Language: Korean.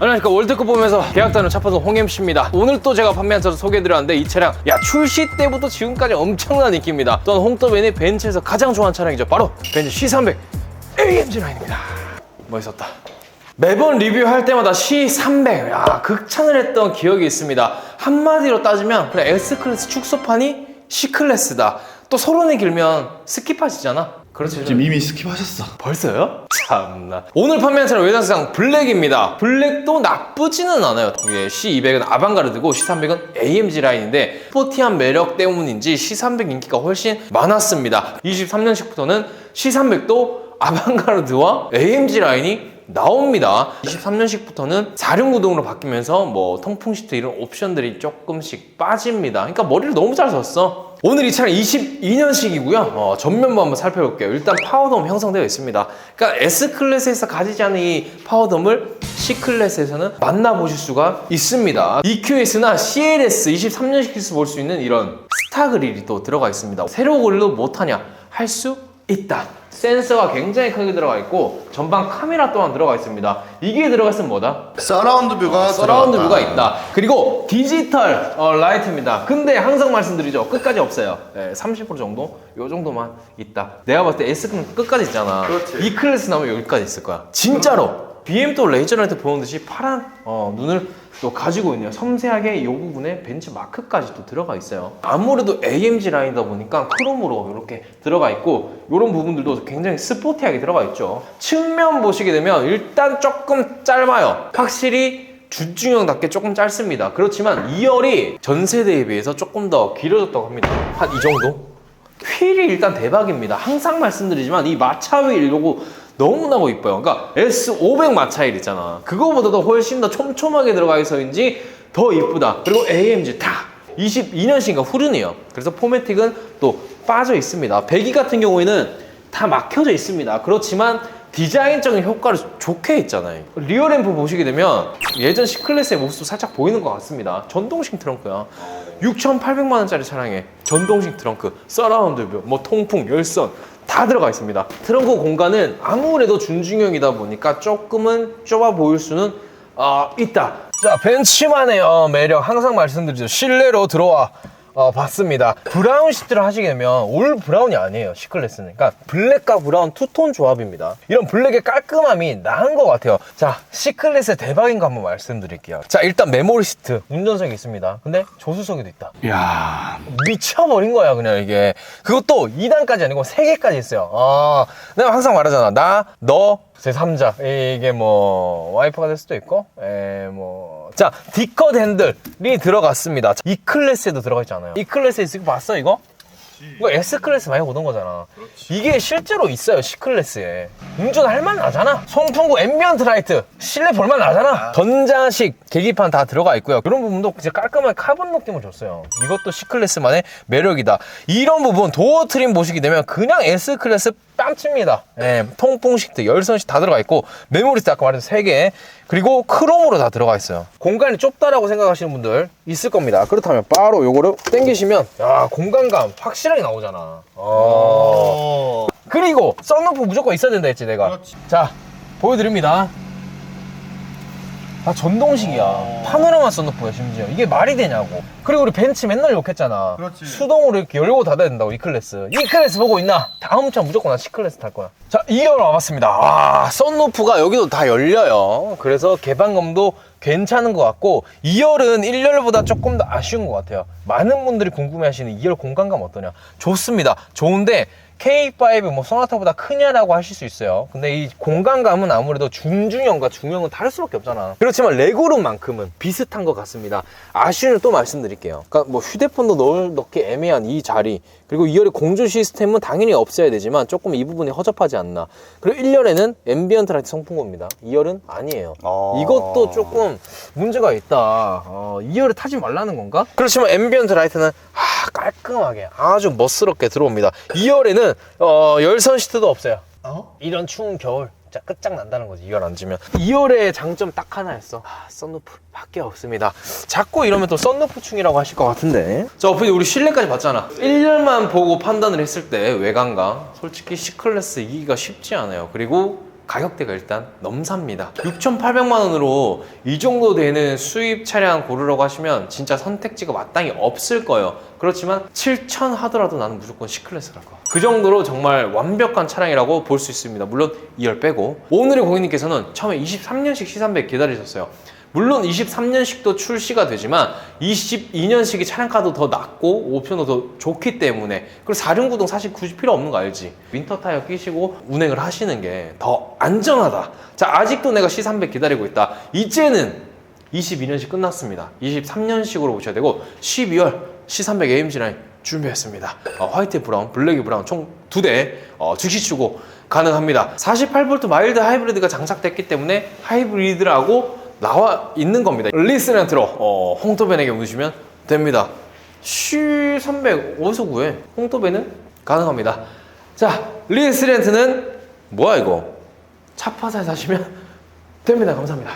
안녕하십니까. 월드컵 보면서 계약단을 차파던 홍MC입니다. 오늘 또 제가 판매한 차를 소개해드렸는데 이 차량 야 출시 때부터 지금까지 엄청난 인기입니다. 또한 홍더벤이 벤츠에서 가장 좋아하는 차량이죠. 바로 벤츠 C300 AMG 라인입니다. 멋있었다. 매번 리뷰할 때마다 C300 야 극찬을 했던 기억이 있습니다. 한마디로 따지면 그냥 S클래스 축소판이 C클래스다. 또 서론이 길면 스킵하시잖아 그렇죠 지금 이미 스킵하셨어. 벌써요? 참나. 오늘 판매한 차는 외장상 블랙입니다. 블랙도 나쁘지는 않아요. 이게 C200은 아방가르드고 C300은 AMG 라인인데 스포티한 매력 때문인지 C300 인기가 훨씬 많았습니다. 23년식부터는 C300도 아방가르드와 AMG 라인이 나옵니다. 23년식부터는 4륜 구동으로 바뀌면서 뭐 통풍 시트 이런 옵션들이 조금씩 빠집니다. 그러니까 머리를 너무 잘 썼어. 오늘 이 차는 22년식이고요. 어, 전면부 한번 살펴볼게요. 일단 파워덤 형성되어 있습니다. 그러니까 S클래스에서 가지지 않은 이 파워덤을 C클래스에서는 만나보실 수가 있습니다. EQS나 CLS 23년식에서 볼수 있는 이런 스타 그릴이 또 들어가 있습니다. 세로 그릴도 못하냐? 할 수 있다. 센서가 굉장히 크게 들어가 있고 전방 카메라 또한 들어가 있습니다. 이게 들어가 있으면 뭐다? 서라운드 뷰가 서라운드 들어갔다. 뷰가 있다. 그리고 디지털 어, 라이트입니다. 근데 항상 말씀드리죠. 끝까지 없어요. 네, 30% 정도? 요 정도만 있다. 내가 봤을 때 S클래스 끝까지 있잖아. 그렇지. 이 클래스 나오면 여기까지 있을 거야. 진짜로. BMW 레이저 라이트 보는 듯이 파란 어, 눈을 또 가지고 있네요. 섬세하게 이 부분에 벤츠 마크까지 또 들어가 있어요. 아무래도 AMG 라인이다 보니까 크롬으로 이렇게 들어가 있고 이런 부분들도 굉장히 스포티하게 들어가 있죠. 측면 보시게 되면 일단 조금 짧아요. 확실히 준중형답게 조금 짧습니다. 그렇지만 2열이 전 세대에 비해서 조금 더 길어졌다고 합니다. 한 이 정도? 휠이 일단 대박입니다. 항상 말씀드리지만 이 마차 휠 요거 너무나고 이뻐요. 그러니까 S500 마차 휠 있잖아. 그거보다도 훨씬 더 촘촘하게 들어가 있어인지 더 이쁘다. 그리고 AMG 다 22년식인가 후륜이에요. 그래서 포매틱은 또 빠져 있습니다. 배기 같은 경우에는 다 막혀져 있습니다. 그렇지만 디자인적인 효과를 좋게 했잖아요. 리어 램프 보시게 되면 예전 C클래스의 모습도 살짝 보이는 것 같습니다. 전동식 트렁크야. 6,800만 원짜리 차량에 전동식 트렁크, 서라운드 뷰, 뭐 통풍, 열선 다 들어가 있습니다. 트렁크 공간은 아무래도 준중형이다 보니까 조금은 좁아 보일 수는 어, 있다. 자, 벤츠만의 어, 매력 항상 말씀드리죠. 실내로 들어와 어, 봤습니다. 브라운 시트를 하시게 되면 올 브라운이 아니에요. C클래스는. 그러니까 블랙과 브라운 투톤 조합입니다. 이런 블랙의 깔끔함이 나은 것 같아요. 자, C클래스의 대박인 거 한번 말씀드릴게요. 자, 일단 메모리 시트, 운전석이 있습니다. 근데 조수석에도 있다. 야 미쳐버린 거야 그냥 이게 그것도 2단까지 아니고 3개까지 있어요 아 내가 항상 말하잖아 나 너 제3자 이게 뭐 와이프가 될 수도 있고 에 뭐 자 디컷 핸들이 들어갔습니다 이 클래스에도 들어가 있지 않아요 이 클래스에 있을 거 봤어 이거? 이거 S 클래스 많이 보던 거잖아. 이게 실제로 있어요 C 클래스에. 운전할 만 나잖아. 송풍구 앰비언트 라이트 실내 볼만 나잖아. 전자식 계기판 다 들어가 있고요. 그런 부분도 진짜 깔끔하게 카본 느낌을 줬어요. 이것도 C 클래스만의 매력이다. 이런 부분 도어 트림 보시게 되면 그냥 S 클래스 뺨칩니다. 예, 통풍 시트, 열선 시트 다 들어가 있고 메모리 시트 아까 말했던 3개 그리고 크롬으로 다 들어가 있어요. 공간이 좁다라고 생각하시는 분들 있을 겁니다. 그렇다면 바로 요거를 당기시면 야 공간감 확실하게 나오잖아. 어. 그리고 썬루프 무조건 있어야 된다 했지 내가. 그렇지. 자 보여드립니다. 다 전동식이야. 파노라마 썬루프야 심지어. 이게 말이 되냐고. 그리고 우리 벤츠 맨날 욕했잖아. 그렇지. 수동으로 이렇게 열고 닫아야 된다고 이 클래스. 이 클래스 보고 있나? 다음 차 무조건 나 C 클래스 탈 거야. 자 2열 와봤습니다. 아 썬루프가 여기도 다 열려요. 그래서 개방감도 괜찮은 것 같고 2열은 1열보다 조금 더 아쉬운 것 같아요. 많은 분들이 궁금해하시는 2열 공간감 어떠냐? 좋습니다. 좋은데 K5 뭐 소나타보다 크냐라고 하실 수 있어요. 근데 이 공간감은 아무래도 중중형과 중형은 다를 수밖에 없잖아. 그렇지만 레고룸만큼은 비슷한 것 같습니다. 아쉬움을 또 말씀드릴게요. 그러니까 뭐 휴대폰도 넣을, 넣기 애매한 이 자리 그리고 2열의 공조 시스템은 당연히 없어야 되지만 조금 이 부분이 허접하지 않나. 그리고 1열에는 앰비언트 라이트 성풍구입니다. 2열은 아니에요. 어. 이것도 조금 문제가 있다. 어, 2열을 타지 말라는 건가? 그렇지만 앰비언트 라이트는 아, 깔끔하게 아주 멋스럽게 들어옵니다. 2열에는 어, 열선 시트도 없어요. 어? 이런 추운 겨울 진짜 끝장난다는 거지 2열 앉으면 2열의 장점 딱 하나였어 아, 썬루프 밖에 없습니다 자꾸 이러면 또 썬루프충이라고 하실 것 같은데 자 어프디 우리 실내까지 봤잖아 1열만 보고 판단을 했을 때 외관감 솔직히 C클래스 이기가 쉽지 않아요 그리고 가격대가 일단 넘삽니다. 6,800만 원으로 이 정도 되는 수입 차량 고르라고 하시면 진짜 선택지가 마땅히 없을 거예요. 그렇지만 7,000 하더라도 나는 무조건 C클래스 갈 거야. 그 정도로 정말 완벽한 차량이라고 볼 수 있습니다. 물론 2열 빼고. 오늘의 고객님께서는 처음에 23년식 C300 기다리셨어요. 물론 23년식도 출시가 되지만 22년식이 차량가도 더 낮고 옵션도 더 좋기 때문에 그리고 4륜구동 사실 굳이 필요 없는 거 알지? 윈터 타이어 끼시고 운행을 하시는 게 더 안전하다. 자 아직도 내가 C300 기다리고 있다. 이제는 22년식 끝났습니다. 23년식으로 오셔야 되고 12월 C300 AMG 라인 준비했습니다. 어, 화이트 브라운, 블랙 브라운 총 두대 어, 즉시 추고 가능합니다. 48V 마일드 하이브리드가 장착됐기 때문에 하이브리드라고 나와 있는 겁니다. 리스 렌트로 어, 홍토벤에게 오시면 됩니다. C300 어디서 구해? 홍토벤은 가능합니다. 자, 리스 렌트는 뭐야 이거? 차파살 사시면 됩니다. 감사합니다.